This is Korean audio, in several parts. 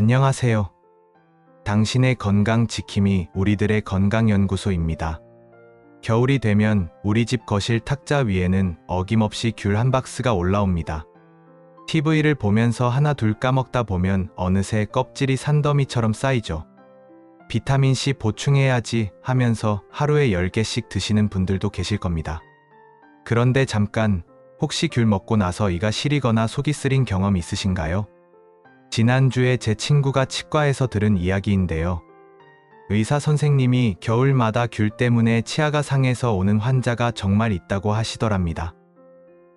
안녕하세요. 당신의 건강 지킴이 우리들의 건강연구소입니다. 겨울이 되면 우리 집 거실 탁자 위에는 어김없이 귤 한 박스가 올라옵니다. TV를 보면서 하나 둘 까먹다 보면 어느새 껍질이 산더미처럼 쌓이죠. 비타민C 보충해야지 하면서 하루에 10개씩 드시는 분들도 계실 겁니다. 그런데 잠깐, 혹시 귤 먹고 나서 이가 시리거나 속이 쓰린 경험 있으신가요? 지난주에 제 친구가 치과에서 들은 이야기인데요. 의사 선생님이 겨울마다 귤 때문에 치아가 상해서 오는 환자가 정말 있다고 하시더랍니다.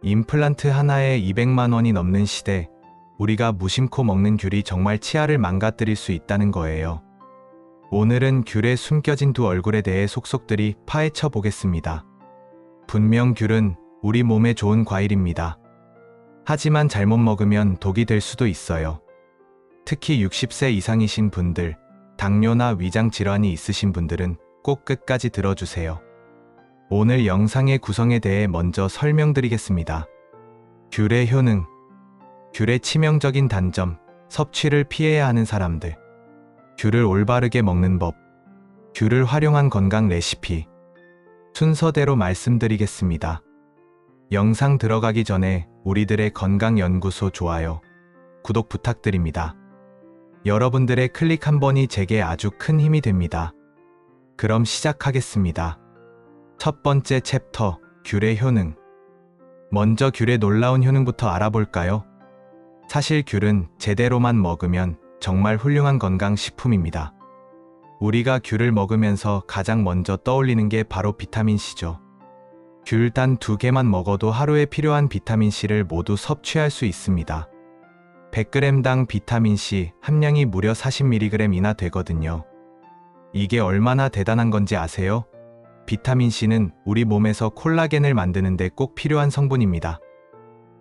임플란트 하나에 200만 원이 넘는 시대, 우리가 무심코 먹는 귤이 정말 치아를 망가뜨릴 수 있다는 거예요. 오늘은 귤의 숨겨진 두 얼굴에 대해 속속들이 파헤쳐 보겠습니다. 분명 귤은 우리 몸에 좋은 과일입니다. 하지만 잘못 먹으면 독이 될 수도 있어요. 특히 60세 이상이신 분들, 당뇨나 위장 질환이 있으신 분들은 꼭 끝까지 들어주세요. 오늘 영상의 구성에 대해 먼저 설명드리겠습니다. 귤의 효능, 귤의 치명적인 단점, 섭취를 피해야 하는 사람들, 귤을 올바르게 먹는 법, 귤을 활용한 건강 레시피, 순서대로 말씀드리겠습니다. 영상 들어가기 전에 우리들의 건강연구소 좋아요, 구독 부탁드립니다. 여러분들의 클릭 한 번이 제게 아주 큰 힘이 됩니다. 그럼 시작하겠습니다. 첫 번째 챕터, 귤의 효능. 먼저 귤의 놀라운 효능부터 알아볼까요? 사실 귤은 제대로만 먹으면 정말 훌륭한 건강식품입니다. 우리가 귤을 먹으면서 가장 먼저 떠올리는 게 바로 비타민C죠. 귤 단 두 개만 먹어도 하루에 필요한 비타민C를 모두 섭취할 수 있습니다. 100g당 비타민C 함량이 무려 40mg이나 되거든요. 이게 얼마나 대단한 건지 아세요? 비타민C는 우리 몸에서 콜라겐을 만드는데 꼭 필요한 성분입니다.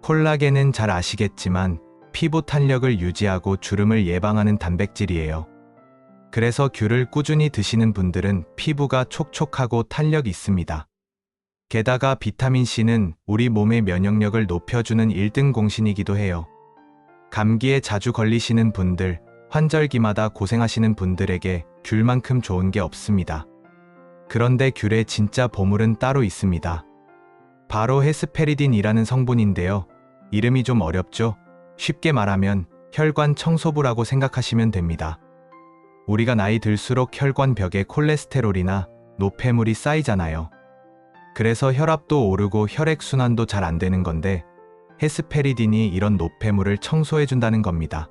콜라겐은 잘 아시겠지만 피부 탄력을 유지하고 주름을 예방하는 단백질이에요. 그래서 귤을 꾸준히 드시는 분들은 피부가 촉촉하고 탄력 있습니다. 게다가 비타민C는 우리 몸의 면역력을 높여주는 1등 공신이기도 해요. 감기에 자주 걸리시는 분들, 환절기마다 고생하시는 분들에게 귤만큼 좋은 게 없습니다. 그런데 귤의 진짜 보물은 따로 있습니다. 바로 헤스페리딘이라는 성분인데요. 이름이 좀 어렵죠? 쉽게 말하면 혈관 청소부라고 생각하시면 됩니다. 우리가 나이 들수록 혈관 벽에 콜레스테롤이나 노폐물이 쌓이잖아요. 그래서 혈압도 오르고 혈액순환도 잘 안 되는 건데 헤스페리딘이 이런 노폐물을 청소해준다는 겁니다.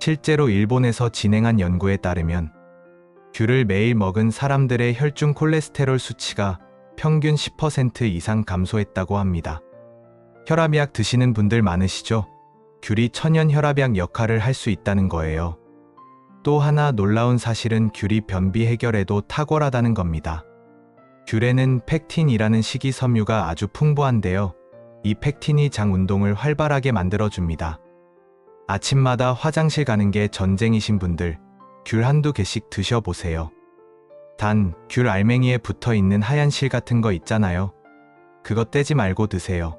실제로 일본에서 진행한 연구에 따르면 귤을 매일 먹은 사람들의 혈중 콜레스테롤 수치가 평균 10% 이상 감소했다고 합니다. 혈압약 드시는 분들 많으시죠? 귤이 천연 혈압약 역할을 할 수 있다는 거예요. 또 하나 놀라운 사실은 귤이 변비 해결에도 탁월하다는 겁니다. 귤에는 펙틴이라는 식이섬유가 아주 풍부한데요. 이 펙틴이 장 운동을 활발하게 만들어줍니다. 아침마다 화장실 가는 게 전쟁이신 분들, 귤 한두 개씩 드셔보세요. 단, 귤 알맹이에 붙어 있는 하얀 실 같은 거 있잖아요. 그거 떼지 말고 드세요.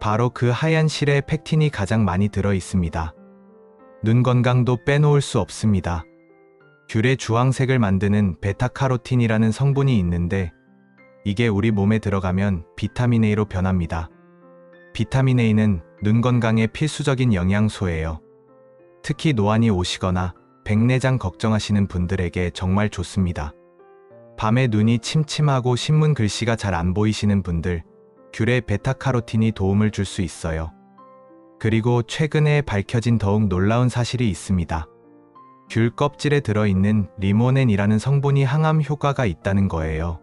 바로 그 하얀 실에 펙틴이 가장 많이 들어 있습니다. 눈 건강도 빼놓을 수 없습니다. 귤의 주황색을 만드는 베타카로틴이라는 성분이 있는데 이게 우리 몸에 들어가면 비타민 A로 변합니다. 비타민 A는 눈 건강에 필수적인 영양소예요. 특히 노안이 오시거나 백내장 걱정하시는 분들에게 정말 좋습니다. 밤에 눈이 침침하고 신문 글씨가 잘 안 보이시는 분들, 귤의 베타카로틴이 도움을 줄 수 있어요. 그리고 최근에 밝혀진 더욱 놀라운 사실이 있습니다. 귤 껍질에 들어있는 리모넨이라는 성분이 항암 효과가 있다는 거예요.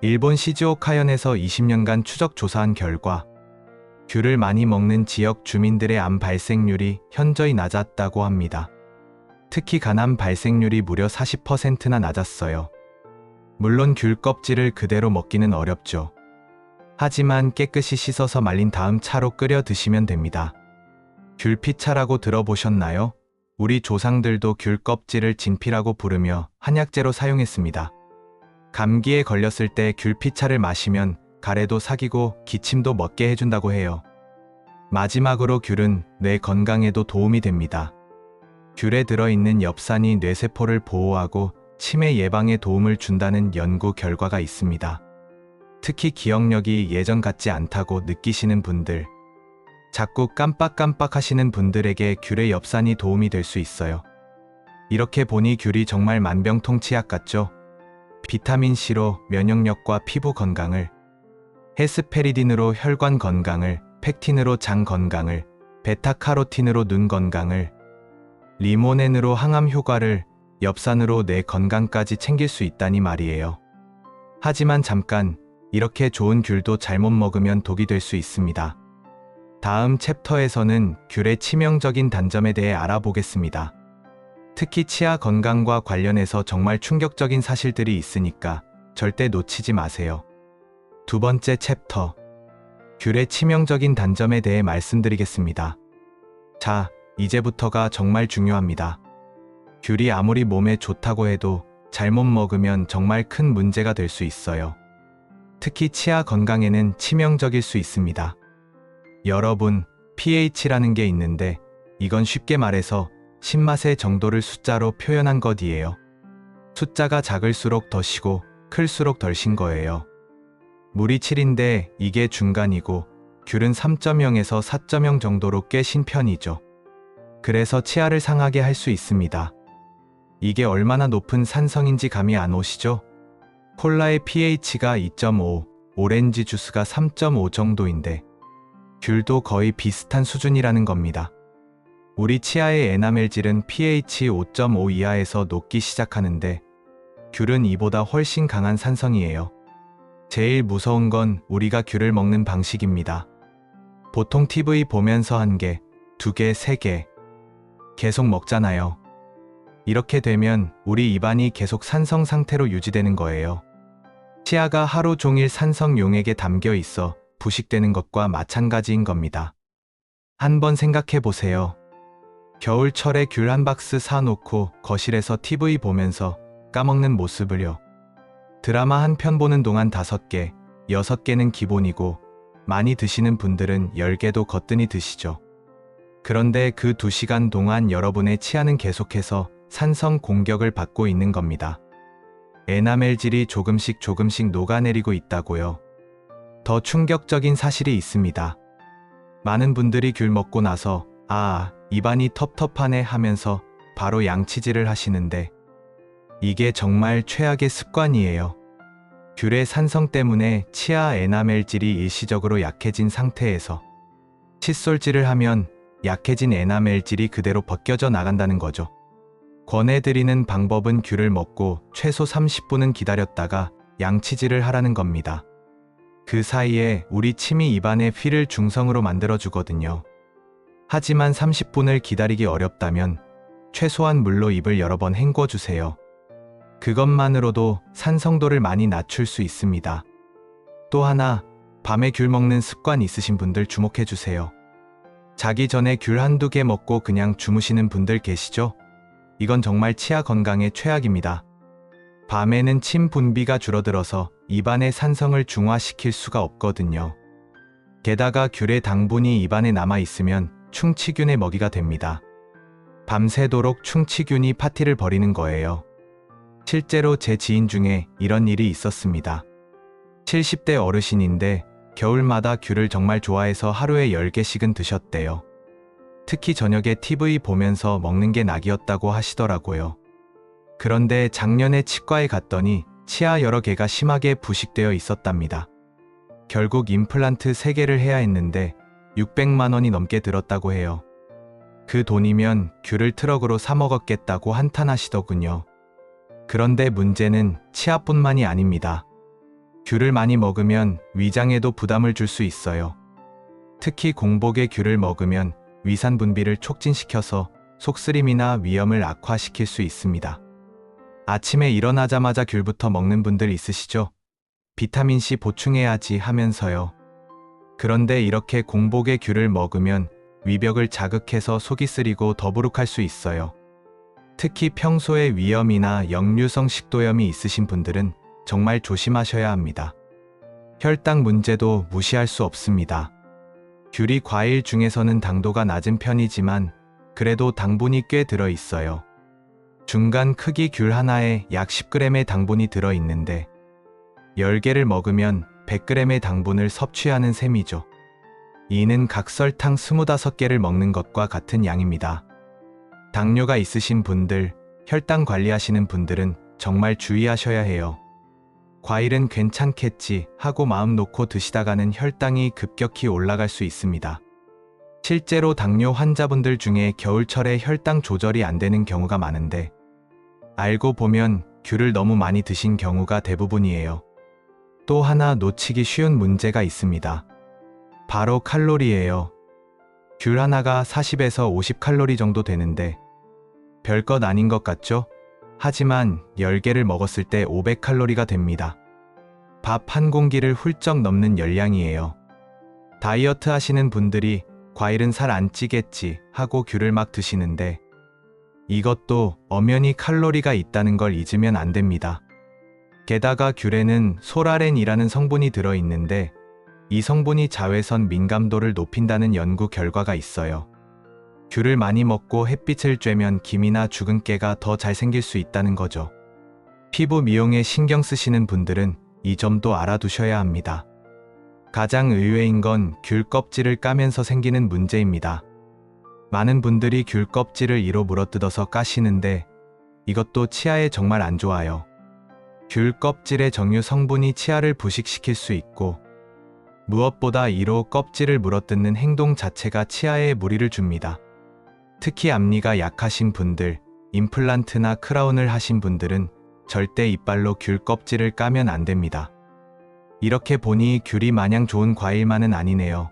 일본 시즈오카현에서 20년간 추적 조사한 결과 귤을 많이 먹는 지역 주민들의 암 발생률이 현저히 낮았다고 합니다. 특히 간암 발생률이 무려 40%나 낮았어요. 물론 귤 껍질을 그대로 먹기는 어렵죠. 하지만 깨끗이 씻어서 말린 다음 차로 끓여 드시면 됩니다. 귤피차라고 들어보셨나요? 우리 조상들도 귤 껍질을 진피라고 부르며 한약재로 사용했습니다. 감기에 걸렸을 때 귤피차를 마시면 가래도 사기고 기침도 멎게 해준다고 해요. 마지막으로 귤은 뇌 건강에도 도움이 됩니다. 귤에 들어있는 엽산이 뇌세포를 보호하고 치매 예방에 도움을 준다는 연구 결과가 있습니다. 특히 기억력이 예전 같지 않다고 느끼시는 분들, 자꾸 깜빡깜빡 하시는 분들에게 귤의 엽산이 도움이 될 수 있어요. 이렇게 보니 귤이 정말 만병통치약 같죠? 비타민C로 면역력과 피부 건강을, 헤스페리딘으로 혈관 건강을, 팩틴으로 장 건강을, 베타카로틴으로 눈 건강을, 리모넨으로 항암 효과를, 엽산으로 뇌 건강까지 챙길 수 있다니 말이에요. 하지만 잠깐, 이렇게 좋은 귤도 잘못 먹으면 독이 될 수 있습니다. 다음 챕터에서는 귤의 치명적인 단점에 대해 알아보겠습니다. 특히 치아 건강과 관련해서 정말 충격적인 사실들이 있으니까 절대 놓치지 마세요. 두 번째 챕터. 귤의 치명적인 단점에 대해 말씀드리겠습니다. 자, 이제부터가 정말 중요합니다. 귤이 아무리 몸에 좋다고 해도 잘못 먹으면 정말 큰 문제가 될 수 있어요. 특히 치아 건강에는 치명적일 수 있습니다. 여러분, pH라는 게 있는데 이건 쉽게 말해서 신맛의 정도를 숫자로 표현한 것이에요. 숫자가 작을수록 더 시고 클수록 덜 신 거예요. 물이 7인데 이게 중간이고 귤은 3.0에서 4.0 정도로 꽤 신 편이죠. 그래서 치아를 상하게 할 수 있습니다. 이게 얼마나 높은 산성인지 감이 안 오시죠? 콜라의 pH가 2.5, 오렌지 주스가 3.5 정도인데 귤도 거의 비슷한 수준이라는 겁니다. 우리 치아의 에나멜질은 pH 5.5 이하에서 녹기 시작하는데 귤은 이보다 훨씬 강한 산성이에요. 제일 무서운 건 우리가 귤을 먹는 방식입니다. 보통 TV 보면서 한 개, 두 개, 세 개 계속 먹잖아요. 이렇게 되면 우리 입안이 계속 산성 상태로 유지되는 거예요. 치아가 하루 종일 산성 용액에 담겨 있어 부식되는 것과 마찬가지인 겁니다. 한번 생각해 보세요. 겨울철에 귤 한 박스 사놓고 거실에서 TV 보면서 까먹는 모습을요. 드라마 한 편 보는 동안 다섯 개, 여섯 개는 기본이고 많이 드시는 분들은 열 개도 거뜬히 드시죠. 그런데 그두 시간 동안 여러분의 치아는 계속해서 산성 공격을 받고 있는 겁니다. 에나멜질이 조금씩 조금씩 녹아내리고 있다고요. 더 충격적인 사실이 있습니다. 많은 분들이 귤 먹고 나서 아, 입안이 텁텁하네 하면서 바로 양치질을 하시는데 이게 정말 최악의 습관이에요. 귤의 산성 때문에 치아 에나멜질이 일시적으로 약해진 상태에서 칫솔질을 하면 약해진 에나멜질이 그대로 벗겨져 나간다는 거죠. 권해드리는 방법은 귤을 먹고 최소 30분은 기다렸다가 양치질을 하라는 겁니다. 그 사이에 우리 침이 입안의 피를 중성으로 만들어주거든요. 하지만 30분을 기다리기 어렵다면 최소한 물로 입을 여러 번 헹궈주세요. 그것만으로도 산성도를 많이 낮출 수 있습니다. 또 하나, 밤에 귤 먹는 습관 있으신 분들 주목해 주세요. 자기 전에 귤 한두 개 먹고 그냥 주무시는 분들 계시죠? 이건 정말 치아 건강에 최악입니다. 밤에는 침 분비가 줄어들어서 입안의 산성을 중화시킬 수가 없거든요. 게다가 귤의 당분이 입안에 남아 있으면 충치균의 먹이가 됩니다. 밤새도록 충치균이 파티를 벌이는 거예요. 실제로 제 지인 중에 이런 일이 있었습니다. 70대 어르신인데 겨울마다 귤을 정말 좋아해서 하루에 10개씩은 드셨대요. 특히 저녁에 TV 보면서 먹는 게 낙이었다고 하시더라고요. 그런데 작년에 치과에 갔더니 치아 여러 개가 심하게 부식되어 있었답니다. 결국 임플란트 3개를 해야 했는데 600만 원이 넘게 들었다고 해요. 그 돈이면 귤을 트럭으로 사 먹었겠다고 한탄하시더군요. 그런데 문제는 치아뿐만이 아닙니다. 귤을 많이 먹으면 위장에도 부담을 줄 수 있어요. 특히 공복에 귤을 먹으면 위산 분비를 촉진시켜서 속쓰림이나 위염을 악화시킬 수 있습니다. 아침에 일어나자마자 귤부터 먹는 분들 있으시죠? 비타민C 보충해야지 하면서요. 그런데 이렇게 공복에 귤을 먹으면 위벽을 자극해서 속이 쓰리고 더부룩할 수 있어요. 특히 평소에 위염이나 역류성 식도염이 있으신 분들은 정말 조심하셔야 합니다. 혈당 문제도 무시할 수 없습니다. 귤이 과일 중에서는 당도가 낮은 편이지만 그래도 당분이 꽤 들어 있어요. 중간 크기 귤 하나에 약 10g의 당분이 들어 있는데 10개를 먹으면 100g의 당분을 섭취하는 셈이죠. 이는 각설탕 25개를 먹는 것과 같은 양입니다. 당뇨가 있으신 분들, 혈당 관리하시는 분들은 정말 주의하셔야 해요. 과일은 괜찮겠지 하고 마음 놓고 드시다가는 혈당이 급격히 올라갈 수 있습니다. 실제로 당뇨 환자분들 중에 겨울철에 혈당 조절이 안 되는 경우가 많은데 알고 보면 귤을 너무 많이 드신 경우가 대부분이에요. 또 하나 놓치기 쉬운 문제가 있습니다. 바로 칼로리예요. 귤 하나가 40에서 50칼로리 정도 되는데 별것 아닌 것 같죠? 하지만 10개를 먹었을 때 500칼로리가 됩니다. 밥 한 공기를 훌쩍 넘는 열량이에요. 다이어트 하시는 분들이 과일은 살 안 찌겠지 하고 귤을 막 드시는데 이것도 엄연히 칼로리가 있다는 걸 잊으면 안 됩니다. 게다가 귤에는 소라렌이라는 성분이 들어 있는데 이 성분이 자외선 민감도를 높인다는 연구 결과가 있어요. 귤을 많이 먹고 햇빛을 쬐면 김이나 죽은 깨가 더 잘 생길 수 있다는 거죠. 피부 미용에 신경 쓰시는 분들은 이 점도 알아두셔야 합니다. 가장 의외인 건 귤 껍질을 까면서 생기는 문제입니다. 많은 분들이 귤 껍질을 이로 물어뜯어서 까시는데 이것도 치아에 정말 안 좋아요. 귤 껍질의 정유 성분이 치아를 부식시킬 수 있고 무엇보다 이로 껍질을 물어뜯는 행동 자체가 치아에 무리를 줍니다. 특히 앞니가 약하신 분들, 임플란트나 크라운을 하신 분들은 절대 이빨로 귤 껍질을 까면 안 됩니다. 이렇게 보니 귤이 마냥 좋은 과일만은 아니네요.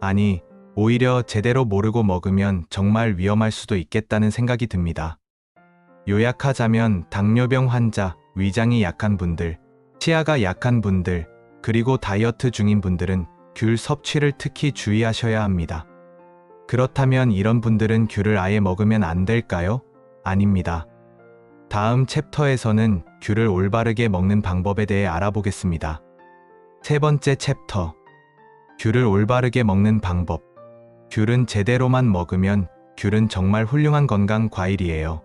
아니, 오히려 제대로 모르고 먹으면 정말 위험할 수도 있겠다는 생각이 듭니다. 요약하자면 당뇨병 환자, 위장이 약한 분들, 치아가 약한 분들, 그리고 다이어트 중인 분들은 귤 섭취를 특히 주의하셔야 합니다. 그렇다면 이런 분들은 귤을 아예 먹으면 안 될까요? 아닙니다. 다음 챕터에서는 귤을 올바르게 먹는 방법에 대해 알아보겠습니다. 세 번째 챕터. 귤을 올바르게 먹는 방법. 귤은 제대로만 먹으면 귤은 정말 훌륭한 건강 과일이에요.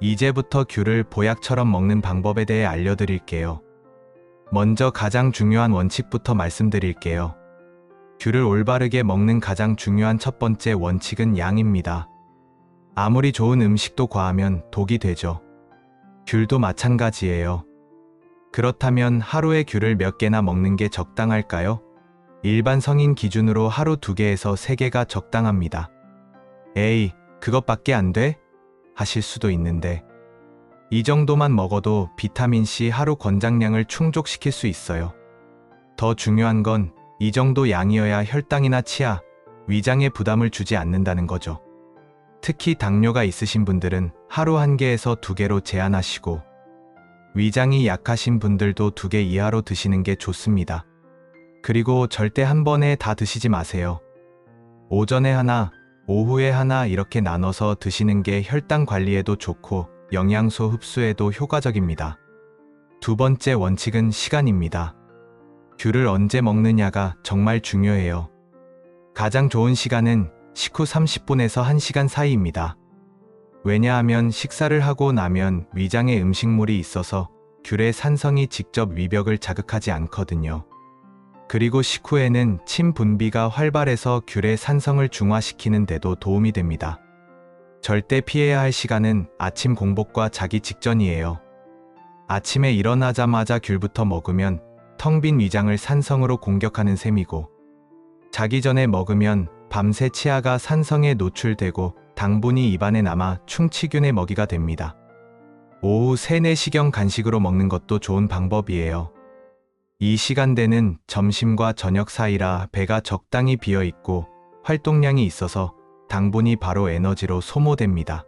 이제부터 귤을 보약처럼 먹는 방법에 대해 알려드릴게요. 먼저 가장 중요한 원칙부터 말씀드릴게요. 귤을 올바르게 먹는 가장 중요한 첫 번째 원칙은 양입니다. 아무리 좋은 음식도 과하면 독이 되죠. 귤도 마찬가지예요. 그렇다면 하루에 귤을 몇 개나 먹는 게 적당할까요? 일반 성인 기준으로 하루 두 개에서 세 개가 적당합니다. 에이, 그것밖에 안 돼? 하실 수도 있는데. 이 정도만 먹어도 비타민C 하루 권장량을 충족시킬 수 있어요. 더 중요한 건 이 정도 양이어야 혈당이나 치아, 위장에 부담을 주지 않는다는 거죠. 특히 당뇨가 있으신 분들은 하루 한 개에서 두 개로 제한하시고, 위장이 약하신 분들도 두 개 이하로 드시는 게 좋습니다. 그리고 절대 한 번에 다 드시지 마세요. 오전에 하나, 오후에 하나 이렇게 나눠서 드시는 게 혈당 관리에도 좋고 영양소 흡수에도 효과적입니다. 두 번째 원칙은 시간입니다. 귤을 언제 먹느냐가 정말 중요해요. 가장 좋은 시간은 식후 30분에서 1시간 사이입니다. 왜냐하면 식사를 하고 나면 위장에 음식물이 있어서 귤의 산성이 직접 위벽을 자극하지 않거든요. 그리고 식후에는 침 분비가 활발해서 귤의 산성을 중화시키는 데도 도움이 됩니다. 절대 피해야 할 시간은 아침 공복과 자기 직전이에요. 아침에 일어나자마자 귤부터 먹으면 텅 빈 위장을 산성으로 공격하는 셈이고, 자기 전에 먹으면 밤새 치아가 산성에 노출되고 당분이 입안에 남아 충치균의 먹이가 됩니다. 오후 3, 4시경 간식으로 먹는 것도 좋은 방법이에요. 이 시간대는 점심과 저녁 사이라 배가 적당히 비어 있고 활동량이 있어서 당분이 바로 에너지로 소모됩니다.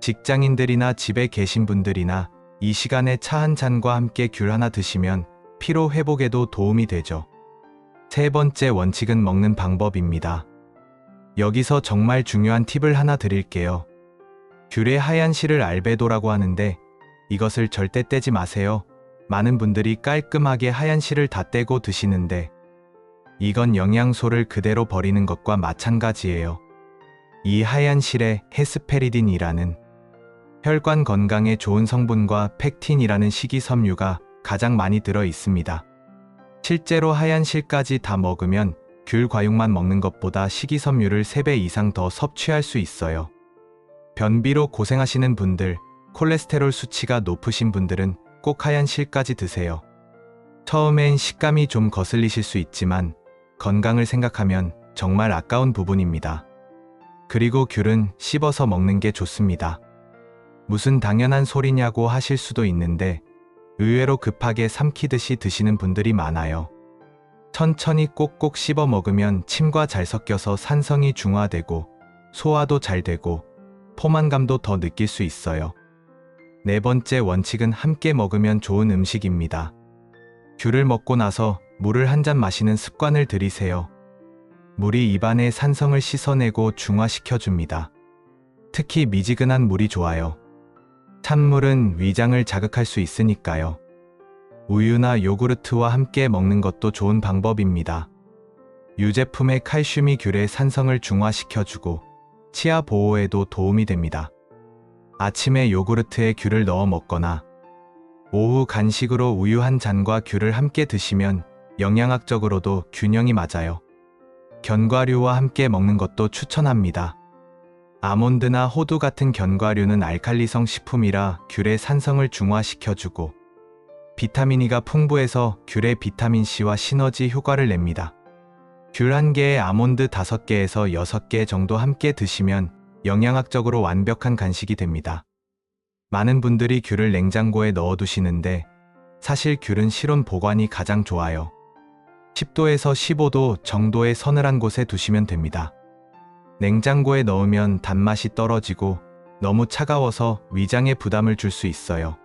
직장인들이나 집에 계신 분들이나 이 시간에 차 한 잔과 함께 귤 하나 드시면 피로 회복에도 도움이 되죠. 세 번째 원칙은 먹는 방법입니다. 여기서 정말 중요한 팁을 하나 드릴게요. 귤의 하얀 실을 알베도라고 하는데 이것을 절대 떼지 마세요. 많은 분들이 깔끔하게 하얀 실을 다 떼고 드시는데 이건 영양소를 그대로 버리는 것과 마찬가지예요. 이 하얀 실에 헤스페리딘이라는 혈관 건강에 좋은 성분과 팩틴이라는 식이섬유가 가장 많이 들어 있습니다. 실제로 하얀 실까지 다 먹으면 귤 과육만 먹는 것보다 식이섬유를 3배 이상 더 섭취할 수 있어요. 변비로 고생하시는 분들, 콜레스테롤 수치가 높으신 분들은 꼭 하얀 실까지 드세요. 처음엔 식감이 좀 거슬리실 수 있지만 건강을 생각하면 정말 아까운 부분입니다. 그리고 귤은 씹어서 먹는 게 좋습니다. 무슨 당연한 소리냐고 하실 수도 있는데 의외로 급하게 삼키듯이 드시는 분들이 많아요. 천천히 꼭꼭 씹어 먹으면 침과 잘 섞여서 산성이 중화되고 소화도 잘 되고 포만감도 더 느낄 수 있어요. 네 번째 원칙은 함께 먹으면 좋은 음식입니다. 귤을 먹고 나서 물을 한 잔 마시는 습관을 들이세요. 물이 입안의 산성을 씻어내고 중화시켜줍니다. 특히 미지근한 물이 좋아요. 찬물은 위장을 자극할 수 있으니까요. 우유나 요구르트와 함께 먹는 것도 좋은 방법입니다. 유제품의 칼슘이 귤의 산성을 중화시켜주고 치아 보호에도 도움이 됩니다. 아침에 요구르트에 귤을 넣어 먹거나 오후 간식으로 우유 한 잔과 귤을 함께 드시면 영양학적으로도 균형이 맞아요. 견과류와 함께 먹는 것도 추천합니다. 아몬드나 호두 같은 견과류는 알칼리성 식품이라 귤의 산성을 중화시켜주고 비타민 E가 풍부해서 귤의 비타민 C와 시너지 효과를 냅니다. 귤한 개에 아몬드 5개에서 6개 정도 함께 드시면 영양학적으로 완벽한 간식이 됩니다. 많은 분들이 귤을 냉장고에 넣어 두시는데 사실 귤은 실온 보관이 가장 좋아요. 10도에서 15도 정도의 서늘한 곳에 두시면 됩니다. 냉장고에 넣으면 단맛이 떨어지고 너무 차가워서 위장에 부담을 줄 수 있어요.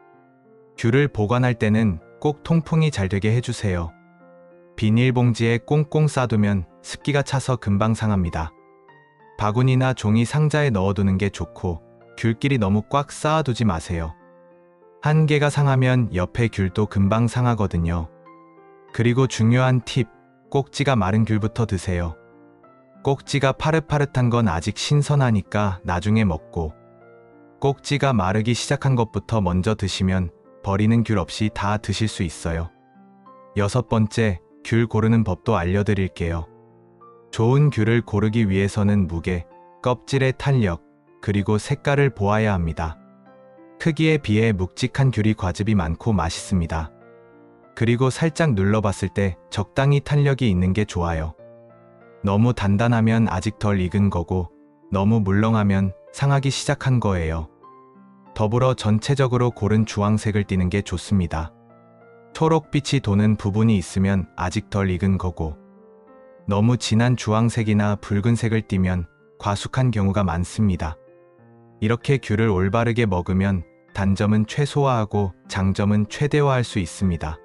귤을 보관할 때는 꼭 통풍이 잘 되게 해주세요. 비닐봉지에 꽁꽁 싸두면 습기가 차서 금방 상합니다. 바구니나 종이 상자에 넣어두는 게 좋고 귤끼리 너무 꽉 쌓아두지 마세요. 한 개가 상하면 옆에 귤도 금방 상하거든요. 그리고 중요한 팁, 꼭지가 마른 귤부터 드세요. 꼭지가 파릇파릇한 건 아직 신선하니까 나중에 먹고, 꼭지가 마르기 시작한 것부터 먼저 드시면 버리는 귤 없이 다 드실 수 있어요. 여섯 번째, 귤 고르는 법도 알려드릴게요. 좋은 귤을 고르기 위해서는 무게, 껍질의 탄력, 그리고 색깔을 보아야 합니다. 크기에 비해 묵직한 귤이 과즙이 많고 맛있습니다. 그리고 살짝 눌러봤을 때 적당히 탄력이 있는 게 좋아요. 너무 단단하면 아직 덜 익은 거고, 너무 물렁하면 상하기 시작한 거예요. 더불어 전체적으로 고른 주황색을 띠는 게 좋습니다. 초록빛이 도는 부분이 있으면 아직 덜 익은 거고, 너무 진한 주황색이나 붉은색을 띠면 과숙한 경우가 많습니다. 이렇게 귤을 올바르게 먹으면 단점은 최소화하고 장점은 최대화할 수 있습니다.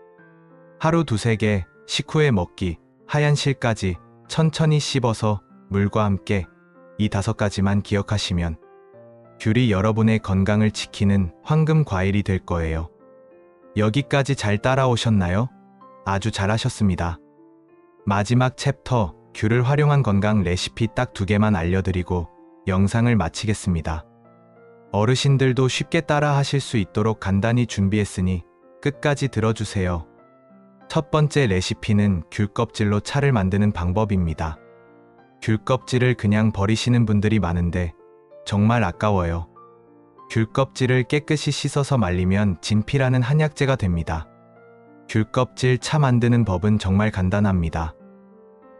하루 두세 개, 식후에 먹기, 하얀 실까지 천천히 씹어서 물과 함께 이 다섯 가지만 기억하시면 귤이 여러분의 건강을 지키는 황금 과일이 될 거예요. 여기까지 잘 따라오셨나요? 아주 잘하셨습니다. 마지막 챕터, 귤을 활용한 건강 레시피 딱 두 개만 알려드리고 영상을 마치겠습니다. 어르신들도 쉽게 따라 하실 수 있도록 간단히 준비했으니 끝까지 들어주세요. 첫 번째 레시피는 귤 껍질로 차를 만드는 방법입니다. 귤 껍질을 그냥 버리시는 분들이 많은데 정말 아까워요. 귤 껍질을 깨끗이 씻어서 말리면 진피라는 한약재가 됩니다. 귤 껍질 차 만드는 법은 정말 간단합니다.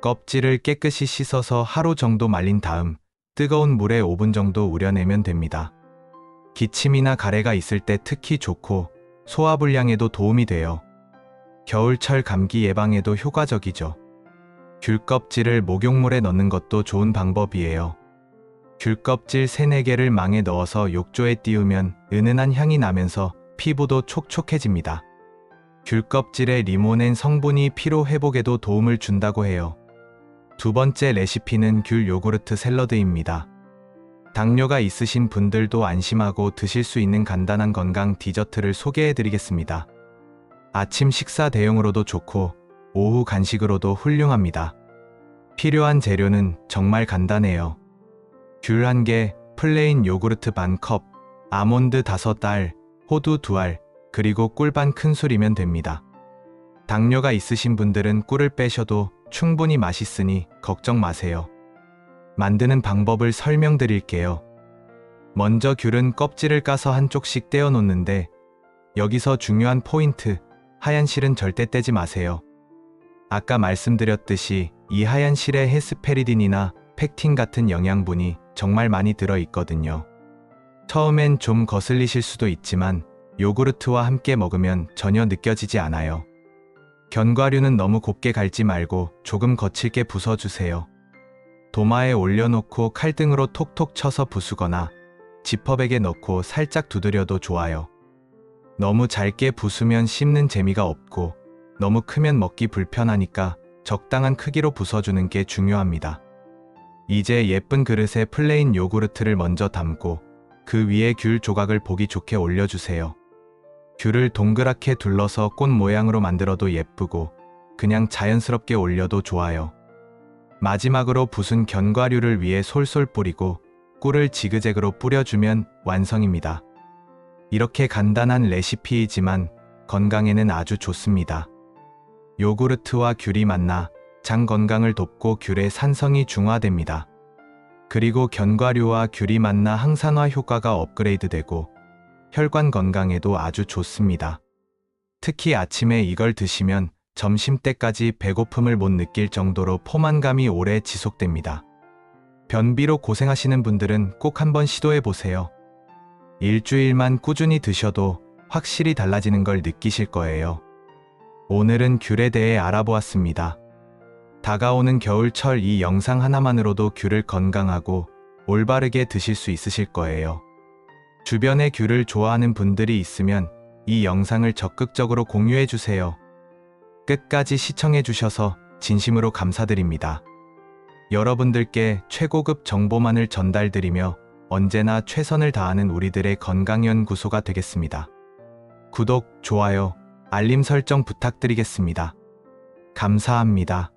껍질을 깨끗이 씻어서 하루 정도 말린 다음 뜨거운 물에 5분 정도 우려내면 됩니다. 기침이나 가래가 있을 때 특히 좋고 소화불량에도 도움이 돼요. 겨울철 감기 예방에도 효과적이죠. 귤 껍질을 목욕물에 넣는 것도 좋은 방법이에요. 귤 껍질 3, 4개를 망에 넣어서 욕조에 띄우면 은은한 향이 나면서 피부도 촉촉해집니다. 귤 껍질에 리모넨 성분이 피로 회복에도 도움을 준다고 해요. 두 번째 레시피는 귤 요구르트 샐러드입니다. 당뇨가 있으신 분들도 안심하고 드실 수 있는 간단한 건강 디저트를 소개해 드리겠습니다. 아침 식사 대용으로도 좋고 오후 간식으로도 훌륭합니다. 필요한 재료는 정말 간단해요. 귤 1개, 플레인 요구르트 반 컵, 아몬드 5알, 호두 2알, 그리고 꿀 반 큰술이면 됩니다. 당뇨가 있으신 분들은 꿀을 빼셔도 충분히 맛있으니 걱정 마세요. 만드는 방법을 설명드릴게요. 먼저 귤은 껍질을 까서 한쪽씩 떼어 놓는데 여기서 중요한 포인트, 하얀 실은 절대 떼지 마세요. 아까 말씀드렸듯이 이 하얀 실에 헤스페리딘이나 팩틴 같은 영양분이 정말 많이 들어 있거든요. 처음엔 좀 거슬리실 수도 있지만 요구르트와 함께 먹으면 전혀 느껴지지 않아요. 견과류는 너무 곱게 갈지 말고 조금 거칠게 부숴주세요. 도마에 올려놓고 칼등으로 톡톡 쳐서 부수거나 지퍼백에 넣고 살짝 두드려도 좋아요. 너무 잘게 부수면 씹는 재미가 없고 너무 크면 먹기 불편하니까 적당한 크기로 부숴주는 게 중요합니다. 이제 예쁜 그릇에 플레인 요구르트를 먼저 담고 그 위에 귤 조각을 보기 좋게 올려주세요. 귤을 동그랗게 둘러서 꽃 모양으로 만들어도 예쁘고 그냥 자연스럽게 올려도 좋아요. 마지막으로 부순 견과류를 위에 솔솔 뿌리고 꿀을 지그재그로 뿌려주면 완성입니다. 이렇게 간단한 레시피이지만 건강에는 아주 좋습니다. 요구르트와 귤이 만나 장 건강을 돕고 귤의 산성이 중화됩니다. 그리고 견과류와 귤이 만나 항산화 효과가 업그레이드되고 혈관 건강에도 아주 좋습니다. 특히 아침에 이걸 드시면 점심 때까지 배고픔을 못 느낄 정도로 포만감이 오래 지속됩니다. 변비로 고생하시는 분들은 꼭 한번 시도해 보세요. 일주일만 꾸준히 드셔도 확실히 달라지는 걸 느끼실 거예요. 오늘은 귤에 대해 알아보았습니다. 다가오는 겨울철 이 영상 하나만으로도 귤을 건강하고 올바르게 드실 수 있으실 거예요. 주변에 귤을 좋아하는 분들이 있으면 이 영상을 적극적으로 공유해 주세요. 끝까지 시청해 주셔서 진심으로 감사드립니다. 여러분들께 최고급 정보만을 전달드리며 언제나 최선을 다하는 우리들의 건강연구소가 되겠습니다. 구독, 좋아요, 알림 설정 부탁드리겠습니다. 감사합니다.